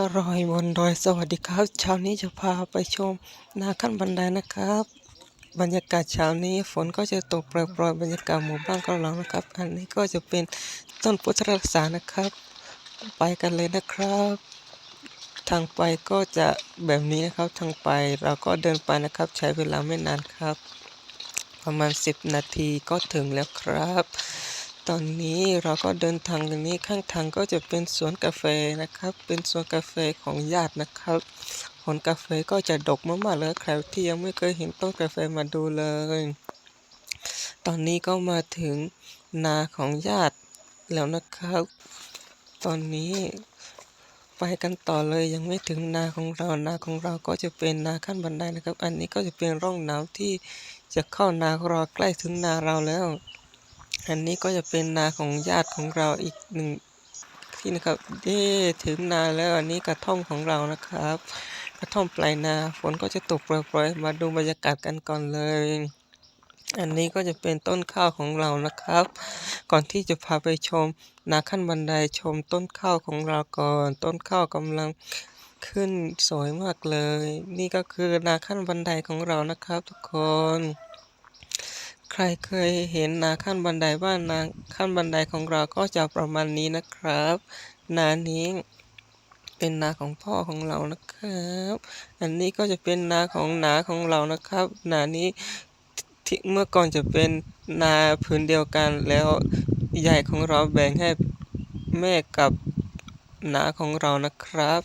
อร่อยบนดอยสวัสดีครับเช้านี้จะพาไปชมนาขั้นบันไดนะครับ บรรยากาศเช้านี้ฝนก็จะตกโปรยๆบรรยากาศหมู่บ้านของเรานะครับ อันนี้ก็จะเป็นต้นพุทธรักษานะครับ ไปกันเลยนะครับ ทางไปก็จะแบบนี้นะครับทางไปเราก็เดินไปนะครับ ใช้เวลาไม่นานครับ ประมาณ 10 นาทีก็ถึงแล้วครับ ตอนนี้เราก็เดินทางตรงนี้ข้างทางก็จะเป็นสวนกาแฟนะครับ เป็นสวนกาแฟของญาตินะครับผลกาแฟก็จะดกมากๆเลยใครที่ยังไม่เคยเห็นต้นกาแฟมาดูเลย ตอนนี้ก็มาถึงนาของญาติแล้วนะครับ ตอนนี้ไปกันต่อเลยยังไม่ถึงนาของเรานาของเราก็จะเป็นนาขั้นบันไดนะครับ อันนี้ก็จะเป็นร่องน้ำที่จะเข้านาของเราใกล้ถึงนาเราแล้ว อันนี้ก็จะเป็นนาของญาติของเราอีกหนึ่งที่นะครับเย้ถึงนาแล้วอันนี้กระท่อมของเรานะครับ กระท่อมปลายนาฝนก็จะตกโปรยๆมาดูบรรยากาศกันก่อนเลย อันนี้ก็จะเป็นต้นข้าวของเรานะครับ ก่อนที่จะพาไปชมนาขั้นบันไดชมต้นข้าวของเราก่อน ต้นข้าวกำลังขึ้นสวยมากเลย นี่ก็คือนาขั้นบันไดของเรานะครับทุกคน ใครเคยเห็นนาขั้นบันไดบ้างนาขั้นบันไดของเราก็จะประมาณนี้นะครับ นานี้เป็นนาของพ่อของเรานะครับ อันนี้ก็จะเป็นนาของนาของเรานะครับ นานี้ที่เมื่อก่อนจะเป็นนาพื้นเดียวกันแล้วใหญ่ของเราแบ่งให้แม่กับนาของเรานะครับ